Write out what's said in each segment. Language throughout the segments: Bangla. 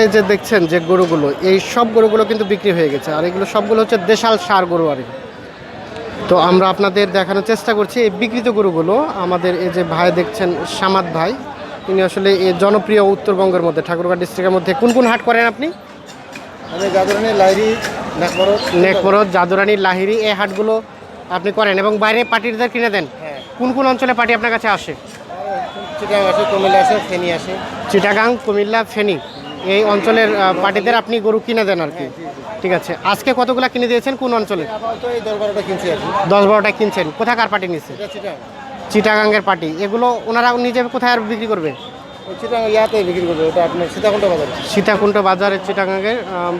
এই যে দেখছেন যে গরুগুলো এই সব গরুগুলো কিন্তু বিক্রি হয়ে গেছে। আর এগুলো সবগুলো হচ্ছে দেশাল সার গরু আর। তো আমরা আপনাদের দেখানোর চেষ্টা করছি এই বিকৃত গরুগুলো। আমাদের এই যে ভাই দেখছেন সামাদ ভাই তিনি আসলে এই জনপ্রিয় উত্তরবঙ্গের মধ্যে ঠাকুরগাঁ ডিস্ট্রিক্টের মধ্যে। কোন কোন হাট করেন আপনি? আমি লাইরি নাকমরদ নেকমরদ জাদুরানি লাহিরি এই হাটগুলো আপনি করেন এবং বাইরে পার্টিদের কিনে দেন। হ্যাঁ। কোন কোন অঞ্চলে পার্টি আপনার কাছে আসে? চিটাং আছে কুমিল্লা আছে ফেনি আছে চিটাগাং কুমিল্লা ফেনী। এই অঞ্চলের পার্টিদের আপনি গরু কিনে দেন আর কি। ঠিক আছে। আজকে কতগুলো কিনে দিয়েছেন? কোন অঞ্চলে? দশ বারোটা কিনছেন। কোথাকার পার্টি নিচ্ছে চিটাগাঙ্গের পার্টি। এগুলো ওনারা নিজে কোথায় আর বিক্রি করবে? ওই চিটাং বিক্রি করবে। ওটা আপনার সীতাকুণ্ড বাজারে। সীতাকুণ্ড বাজারে চিটাগাঙ্গে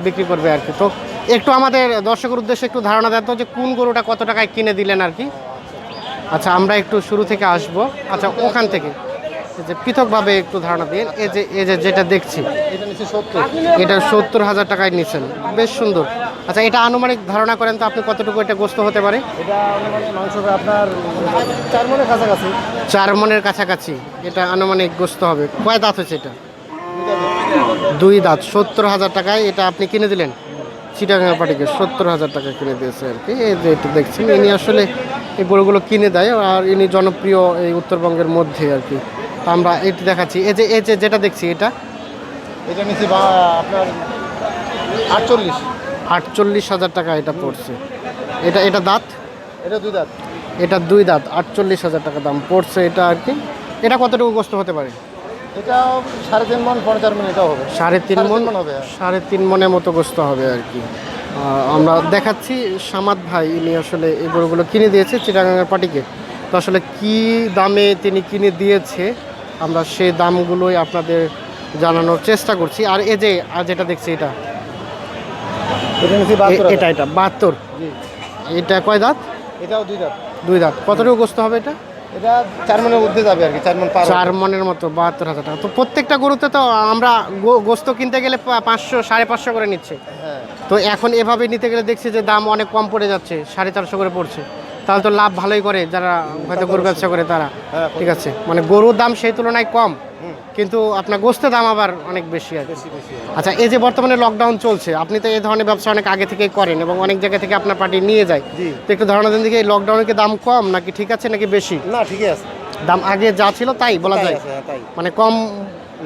বিক্রি করবে আর কি। তো একটু আমাদের দর্শকের উদ্দেশ্যে একটু ধারণা দেন তো যে কোন গরুটা কত টাকায় কিনে দিলেন আর কি। আচ্ছা আমরা একটু শুরু থেকে আসব। আচ্ছা ওখান থেকে। যে পৃথকভাবে একটু ধারণা দিন এই যে এই যে যেটা দেখছি এটা সত্তর এটা সত্তর হাজার টাকায় নিচ্ছেন। বেশ সুন্দর। আচ্ছা এটা আনুমানিক ধারণা করেন তো আপনি কতটুকু এটা গ্রস্ত হতে পারে? আপনার চার মনে কাছাকাছি। চার মনের কাছাকাছি এটা আনুমানিক গ্রস্ত হবে। কয় দাঁত হচ্ছে এটা? দুই দাঁত। সত্তর হাজার টাকায় এটা আপনি কিনে দিলেন? চিটাগাঙ্গা পাটিকে সত্তর হাজার টাকা কিনে দিয়েছে আর কি। এই যে এটা দেখছেন ইনি আসলে এই গরুগুলো কিনে দেয় আর ইনি জনপ্রিয় এই উত্তরবঙ্গের মধ্যে আর কি। তো আমরা এটি দেখাচ্ছি। এই যে এই যে যেটা দেখছি এটা? এটা নিচ্ছে বা আপনার আটচল্লিশ। আটচল্লিশ হাজার টাকা এটা পড়ছে। এটা এটা দাঁত? এটা দুই দাঁত। এটা দুই দাঁত আটচল্লিশ হাজার টাকা দাম পড়ছে এটা আর কি। এটা কতটুকু কষ্ট হতে পারে? এটা সাড়ে তিন মন পনেরো চার মন এটাও হবে। সাড়ে তিন মন হবে, হ্যাঁ। সাড়ে তিন মনের মতো গোস্ত হবে আর কি। আমরা দেখাচ্ছি সামাদ ভাই ইনি আসলে এই গরুগুলো কিনে দিয়েছে চিটাগাঙ্গার পাটিকে। তো আসলে কি দামে তিনি কিনে দিয়েছে? আমরা সেই দামগুলোই আপনাদের জানানোর চেষ্টা করছি। আর এ যে আর যেটা দেখছি এটা এটা এটা বাহাত্তর। এটা কয় দাঁত? এটাও দুই দাঁত। দুই দাঁত। কতটুকু গোস্ত হবে এটা? এটা চার মনের ঊর্ধ্বে যাবে আর কি চার মন চার মনের মতো বাহাত্তর হাজার টাকা। তো প্রত্যেকটা গরুতে তো আমরা গোস্ত কিনতে গেলে পাঁচশো সাড়ে পাঁচশো করে নিচ্ছে। হ্যাঁ। তো এখন এভাবে নিতে গেলে দেখছি যে দাম অনেক কম পড়ে যাচ্ছে সাড়ে চারশো করে পড়ছে। তাহলে তো লাভ ভালোই করে যারা হয়তো গরু ব্যবসা করে তারা। হ্যাঁ ঠিক আছে? মানে গরুর দাম সেই তুলনায় কম কিন্তু আপনার গোস্তের দাম আবার অনেক বেশি আছে বেশি আচ্ছা এই যে বর্তমানে লকডাউন চলছে আপনি তো এই ধরনের ব্যবসা অনেক আগে থেকেই করেন এবং অনেক জায়গা থেকে আপনার পার্টি নিয়ে যায়। তো একটু ধারণা দেন দেখি এই লকডাউনে কি দাম কম নাকি ঠিক আছে নাকি বেশি? না ঠিকই আছে। দাম আগে যা ছিল তাই বলা যায়? হ্যাঁ, মানে কম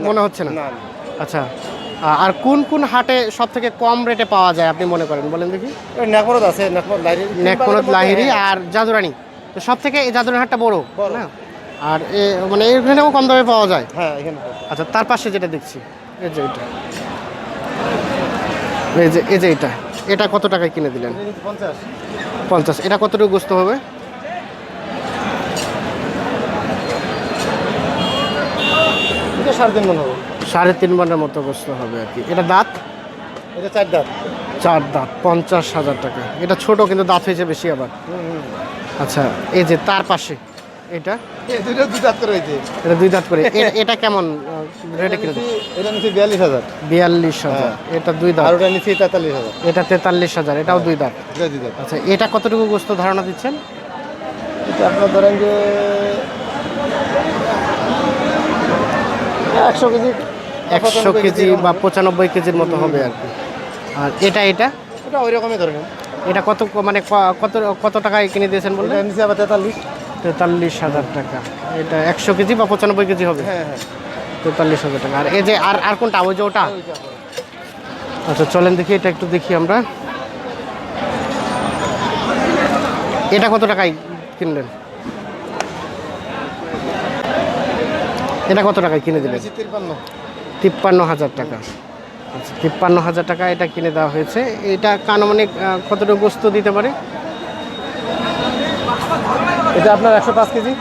মনে হচ্ছে না। আচ্ছা। আর কোন কোন হাটে সব থেকে কম রেটে পাওয়া যায় আপনি মনে করেন? বলেন দেখি। নাকমরদ আছে নাকমরদ লাহিরি আর জাদুরানি। তো সব থেকে এই জাদুরানি হাটটা বড়। না? আর এ মানে এখানেও কম দামে পাওয়া যায়? হ্যাঁ এখানে আচ্ছা তার পাশে যেটা দেখছি এই যে এটা। এই যে এই যে এটা। এটা কত টাকায় কিনে দিলেন? পঞ্চাশ। পঞ্চাশ। এটা কতটুকু গোস্ত হবে? সাড়ে তিন মন হবে। সাড়ে তিন মনের মতো গোস্ত হবে আর কি। এটা দাঁত? এটা চার দাঁত। চার দাঁত পঞ্চাশ হাজার টাকা। এটা ছোট কিন্তু দাঁত হয়েছে বেশি আবার। আচ্ছা এই যে তার পাশে এটা? দুইটা দুই দাঁত করে হয়েছে এটা দুই দাঁত করে। এটা কেমন রেটে কিনে এটা নিচ্ছে বিয়াল্লিশ হাজার। বিয়াল্লিশ হাজার। এটা দুই দাঁত। আর ওটা নিচ্ছে তেতাল্লিশ হাজার। এটা তেতাল্লিশ হাজার এটাও দুই দাঁত। দুই দাঁত। আচ্ছা এটা কতটুকু গোস্ত ধারণা দিচ্ছেন? এটা আপনার ধরেন যে একশো কেজি একশো কেজি বা পঁচানব্বই কেজির মতো হবে আর কি। আর এটা এটা? ওটা ওই রকমই ধরেন এটা কত মানে কত কত টাকায় কিনে দিয়েছেন এটা বললেন আবার তেতাল্লিশ। তেতাল্লিশ হাজার টাকা। এটা একশো কেজি বা পঁচানব্বই কেজি হবে? হ্যাঁ হ্যাঁ। তেতাল্লিশ হাজার টাকা। আর এই যে আর আর কোনটা? ওই যে ওটা? আচ্ছা চলেন দেখি এটা একটু দেখি আমরা। এটা কত টাকায় কিনলেন? এটা কত টাকায় কিনে দিলেন? তিপ্পান্ন হাজার টাকা। আচ্ছা তিপ্পান্ন হাজার টাকা এটা কিনে দেওয়া হয়েছে। এটা কানমানিক আহ, কতটুকু গোস্ত দিতে পারে? এটা আপনার একশো পাঁচ কেজি?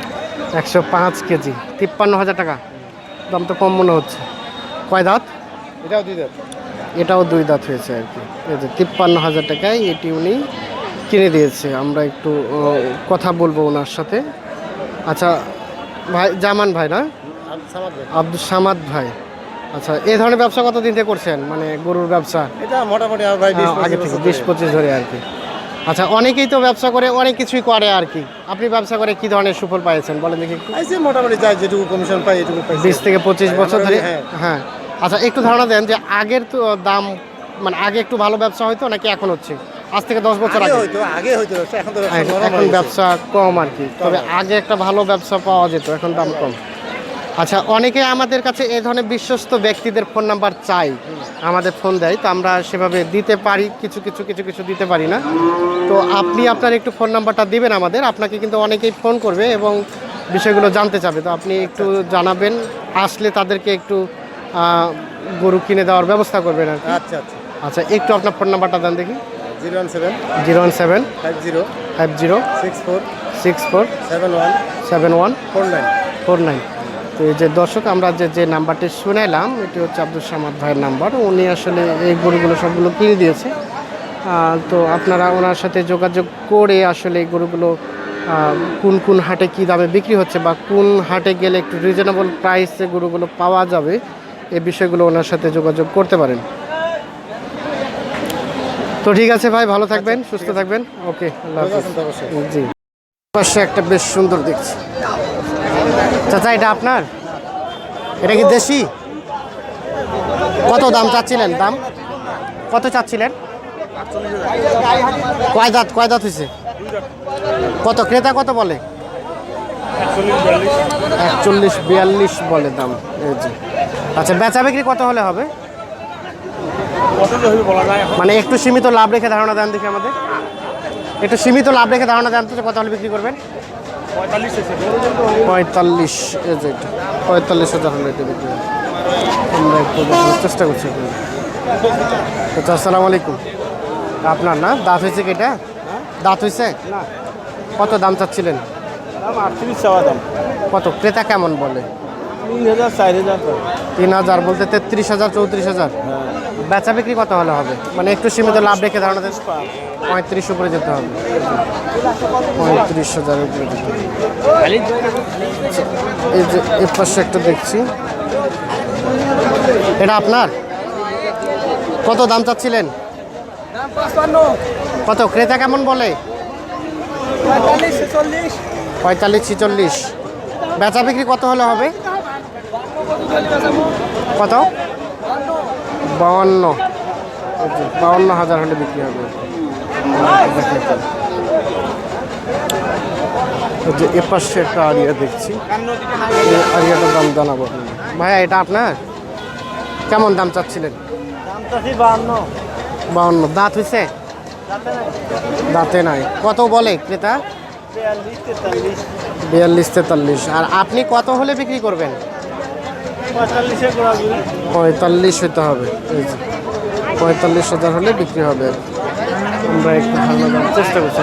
একশো পাঁচ কেজি। তিপ্পান্ন হাজার টাকা। দাম তো কম মনে হচ্ছে। কয় দাঁত? এটাও দুই দাঁত। এটাও দুই দাঁত হয়েছে আর কি। এই যে তিপ্পান্ন হাজার টাকায় এটি উনি কিনে দিয়েছে। আমরা একটু কথা বলব ওনার সাথে। আচ্ছা ভাই জামান ভাই না? আব্দুল সামাদ ভাই। আচ্ছা এই ধরনের ব্যবসা কতদিন থেকে করছেন? মানে গরুর ব্যবসা? এটা মোটামুটি ভাই বিশ আগে থেকে বিশ পঁচিশ ধরে আর কি। আচ্ছা অনেকেই তো ব্যবসা করে অনেক কিছুই করে আর কি। আপনি ব্যবসা করে কি ধরনের সুফল পাইছেন বলেন দেখি মোটামুটি যাই যেটুকু কমিশন পাই এটুকু পাই বিশ থেকে পঁচিশ বছর ধরে? হ্যাঁ। হ্যাঁ। আচ্ছা একটু ধারণা দেন যে আগের তো দাম মানে আগে একটু ভালো ব্যবসা হয়তো নাকি এখন হচ্ছে? আজ থেকে দশ বছর আগে হয়তো আগে হয়তো এখন তো এখন- হয়ে। ব্যবসা কম আর কি। তবে আগে একটা ভালো ব্যবসা পাওয়া যেত এখন দাম কম। আচ্ছা অনেকে আমাদের কাছে এ ধরনের বিশ্বস্ত ব্যক্তিদের ফোন নাম্বার চাই আমাদের ফোন দেয় তো আমরা সেভাবে দিতে পারি কিছু কিছু কিছু কিছু দিতে পারি না। তো আপনি আপনার একটু ফোন নাম্বারটা দিবেন আমাদের আপনাকে কিন্তু অনেকেই ফোন করবে এবং বিষয়গুলো জানতে চাবে। তো আপনি একটু জানাবেন আসলে তাদেরকে একটু গরু কিনে দেওয়ার ব্যবস্থা করবেন আর। আচ্ছা আচ্ছা। আচ্ছা একটু আপনার ফোন নাম্বারটা দেন দেখি। Zero one seven. Zero one seven. Five zero. Five zero. Six four. Six four. Seven one. Seven one. Four nine. Four nine. তো এই যে দর্শক আমরা যে যে নাম্বারটি শুনেলাম এটি হচ্ছে আব্দুল সামাদ ভাইয়ের নাম্বার। উনি আসলে এই গরুগুলো সবগুলো কিনে দিয়েছে। তো আপনারা ওনার সাথে যোগাযোগ করে আসলে এই গরুগুলো কোন কোন হাটে কী দামে বিক্রি হচ্ছে বা কোন হাটে গেলে একটু রিজনেবল প্রাইসে গরুগুলো পাওয়া যাবে এই বিষয়গুলো ওনার সাথে যোগাযোগ করতে পারেন। তো ঠিক আছে ভাই ভালো থাকবেন সুস্থ থাকবেন। ওকে আল্লাহ হাফিজ। জি। পাশে একটা বেশ সুন্দর দেখছি। চাচা, এটা আপনার? এটা কি দেশি? কত দাম চাচ্ছিলেন? দাম? কত চাচ্ছিলেন? কয় দাঁত কয় দাঁত হয়েছে কত? ক্রেতা কত বলে? একচল্লিশ, বিয়াল্লিশ বলে দাম আচ্ছা বেচা বিক্রি কত হলে হবে? মানে একটু সীমিত লাভ রেখে ধারণা দেন দেখি আমাদের। একটু সীমিত লাভ রেখে ধারণা দেন তো কত হলে বিক্রি করবেন? পঁয়তাল্লিশ এটা পঁয়তাল্লিশ হাজার হলে এটা বিক্রি আমরা একটু চেষ্টা করছি আচ্ছা আসসালামু আলাইকুম। আপনার না? দাঁত হয়েছে কি এটা? দাঁত হয়েছে? কত দাম চাচ্ছিলেন? দাম দাম। কত? ক্রেতা কেমন বলে? তিন হাজার চার হাজার। তিন হাজার বলতে তেত্রিশ হাজার চৌত্রিশ হাজার? বেচা বিক্রি কত হলে হবে? মানে একটু সীমিত লাভ রেখে ধারণা দেন। পঁয়ত্রিশ উপরে যেতে হবে। পঁয়ত্রিশ হাজার উপরে যেতে এই যে এর পাশে একটা দেখছি। এটা আপনার? কত দাম চাচ্ছিলেন? কত? ক্রেতা কেমন বলে? পঁয়তাল্লিশ ছিচল্লিশ। বেচা বিক্রি কত হলে হবে? কত? বাউন্ন। বাউন্ন হাজার হলে বিক্রি হবে। যে এ পাশে একটা আরিয়া দেখছি। আরিয়াটার দাম জানাব। ভাইয়া এটা আপনার? কেমন দাম চাচ্ছিলেন? বাউন্ন। দাঁত হয়েছে? দাঁতে নাই। কত বলে ক্রেতা? বিয়াল্লিশ তেতাল্লিশ। আর আপনি কত হলে বিক্রি করবেন? পঁয়তাল্লিশ হতে হবে পঁয়তাল্লিশ হাজার হলে বিক্রি হবে। আমরা একটু ভালো চেষ্টা করছি।